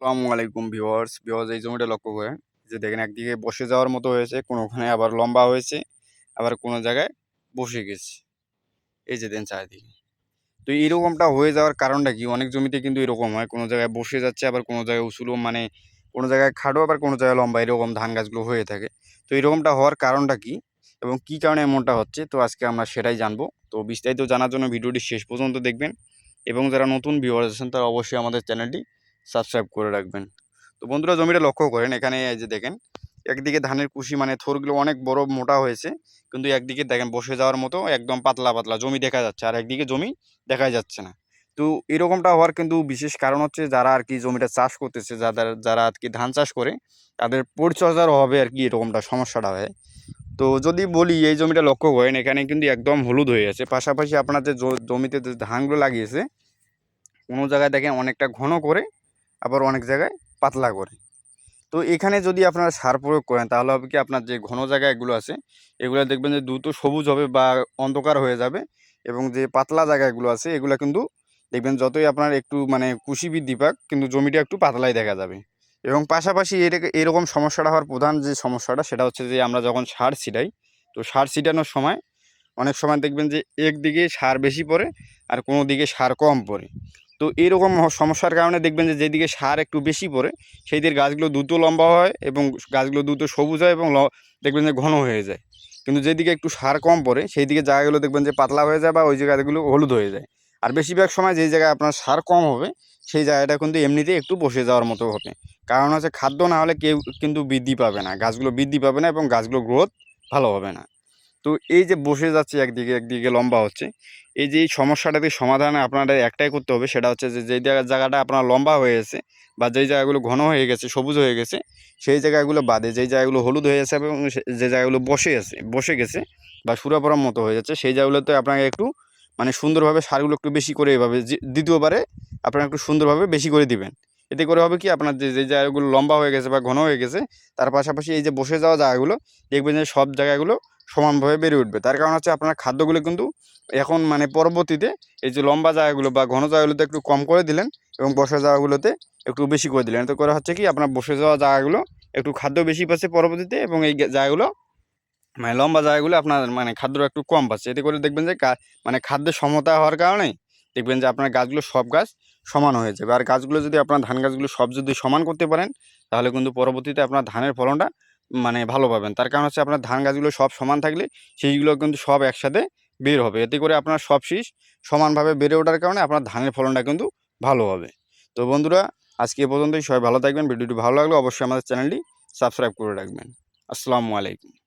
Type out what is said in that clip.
আসসালামু আলাইকুম viewers viewers এই জমিটা লক্ষ্য করেন। যে দেখেন, একদিকে বসে যাওয়ার মতো হয়েছে, কোনোখানে আবার লম্বা হয়েছে, আবার কোনো জায়গায় বসে গেছে। এই যে দেন চারিদিকে। তো এরকমটা হয়ে যাওয়ার কারণটা কি? অনেক জমিতে কিন্তু এরকম হয়, কোনো জায়গায় বসে যাচ্ছে, আবার কোনো জায়গায় উঁচুলো মানে কোনো জায়গায় খাটো, আবার কোনো জায়গায় লম্বা, এরকম ধান গাছগুলো হয়ে থাকে। তো এরকমটা হওয়ার কারণটা কি? এবং কি কারণে এমনটা হচ্ছে? তো আজকে আমরা সেটাই জানব। তো বিস্তারিত জানার জন্য ভিডিওটি শেষ পর্যন্ত দেখবেন। এবং যারা নতুন ভিউয়ার্স আছেন, তারা অবশ্যই আমাদের চ্যানেলটি সাবস্ক্রাইব করে রাখবেন। তো বন্ধুরা, জমিটা লক্ষ্য করেন এখানে, এই যে দেখেন, একদিকে ধানের কুশি মানে থোরগুলো অনেক বড় মোটা হয়েছে, কিন্তু একদিকে দেখেন বসে যাওয়ার মতো একদম পাতলা পাতলা জমি দেখা যাচ্ছে, আর একদিকে জমি দেখাই যাচ্ছে না। তো এরকমটা হওয়ার কিন্তু বিশেষ কারণ হচ্ছে যারা আর কি জমিটা চাষ করতেছে, যাদের, যারা আর কি ধান চাষ করে, তাদের পরিচর্যার অভাবে আর কি এরকমটা সমস্যাটা হয়। তো যদি বলি, এই জমিটা লক্ষ্য করেন, এখানে কিন্তু একদম হলুদ হয়ে আছে। পাশাপাশি আপনার যে জমিতে যে ধানগুলো লাগিয়েছে, কোনো জায়গায় দেখেন অনেকটা ঘন করে আবার অনেক জায়গায় পাতলা করে। তো এখানে যদি আপনারা সার প্রয়োগ করেন, তাহলে হবে কি আপনার যে ঘন জায়গা এগুলো আছে, এগুলো দেখবেন যে দ্রুত সবুজ হবে বা অন্ধকার হয়ে যাবে এবং যে পাতলা জায়গাগুলো আছে, এগুলো কিন্তু দেখবেন যতই আপনার একটু মানে কুশি বৃদ্ধি পাক, কিন্তু জমিটা একটু পাতলাই দেখা যাবে। এবং পাশাপাশি এর এরকম সমস্যাটা হওয়ার প্রধান যে সমস্যাটা, সেটা হচ্ছে যে আমরা যখন সার ছিটাই, তো সার ছিটানোর সময় অনেক সময় দেখবেন যে একদিকে সার বেশি পড়ে আর কোনো দিকে সার কম পড়ে। তো এরকম সমস্যার কারণে দেখবেন যে যেদিকে সার একটু বেশি পড়ে সেই দিকে গাছগুলো দ্রুত লম্বা হয় এবং গাছগুলো দ্রুত সবুজ হয় এবং দেখবেন যে ঘন হয়ে যায়। কিন্তু যেদিকে একটু সার কম পড়ে সেই দিকে জায়গাগুলো দেখবেন যে পাতলা হয়ে যায় বা ওই জায়গাগুলো হলুদ হয়ে যায়। আর বেশিরভাগ সময় যেই জায়গায় আপনার সার কম হবে, সেই জায়গাটা কিন্তু এমনিতেই একটু বসে যাওয়ার মতো হবে। কারণ হচ্ছে খাদ্য না হলে কেউ কিন্তু বৃদ্ধি পাবে না, গাছগুলো বৃদ্ধি পাবে না এবং গাছগুলো গ্রোথ ভালো হবে না। তো এই যে বসে যাচ্ছে একদিকে একদিকে লম্বা হচ্ছে, এই যে এই সমস্যাটাকে সমাধান আপনাদের একটাই করতে হবে, সেটা হচ্ছে যে, যেই জায়গা- জায়গাটা আপনার লম্বা হয়ে গেছে বা যেই জায়গাগুলো ঘন হয়ে গেছে, সবুজ হয়ে গেছে, সেই জায়গাগুলো বাদে যেই জায়গাগুলো হলুদ হয়ে গেছে এবং যে জায়গাগুলো বসে আছে, বসে গেছে বা সুরাপরার মতো হয়ে যাচ্ছে, সেই জায়গাগুলোতে আপনাকে একটু মানে সুন্দরভাবে সারগুলো একটু বেশি করে এভাবে দ্বিতীয়বারে আপনারা একটু সুন্দরভাবে বেশি করে দিবেন। এতে করে হবে কি, আপনার যে যে জায়গাগুলো লম্বা হয়ে গেছে বা ঘন হয়ে গেছে, তার পাশাপাশি এই যে বসে যাওয়া জায়গাগুলো, দেখবেন যে সব জায়গাগুলো সমানভাবে বেড়ে উঠবে। তার কারণ হচ্ছে আপনার খাদ্যগুলো কিন্তু এখন মানে পরবর্তীতে এই যে লম্বা জায়গাগুলো বা ঘন জায়গাগুলোতে একটু কম করে দিলেন এবং বসে জায়গাগুলোতে একটু বেশি করে দিলেন। এতে করে হচ্ছে কি আপনার বসে যাওয়া জায়গাগুলো একটু খাদ্য বেশি পাচ্ছে পরবর্তীতে এবং এই জায়গাগুলো মানে লম্বা জায়গাগুলো আপনার মানে খাদ্য একটু কম পাচ্ছে। এতে করে দেখবেন যে মানে খাদ্যের সমতা হওয়ার কারণে দেখবেন যে আপনার গাছগুলো সব গাছ সমান হয়ে যাবে। আর গাছগুলো যদি আপনার ধান গাছগুলো সব যদি সমান করতে পারেন, তাহলে কিন্তু পরবর্তীতে আপনার ধানের ফলনটা মানে ভালো পাবেন। তার কারণ হচ্ছে আপনার ধান গাছগুলো সব সমান থাকলে সেইগুলো কিন্তু সব একসাথে বের হবে। এতে করে আপনার সব শীষ সমানভাবে বেড়ে ওঠার কারণে আপনার ধানের ফলনটা কিন্তু ভালো হবে। তো বন্ধুরা, আজকে এ পর্যন্তই। সবাই ভালো থাকবেন। ভিডিওটি ভালো লাগলে অবশ্যই আমাদের চ্যানেলটি সাবস্ক্রাইব করে রাখবেন। আসসালামু আলাইকুম।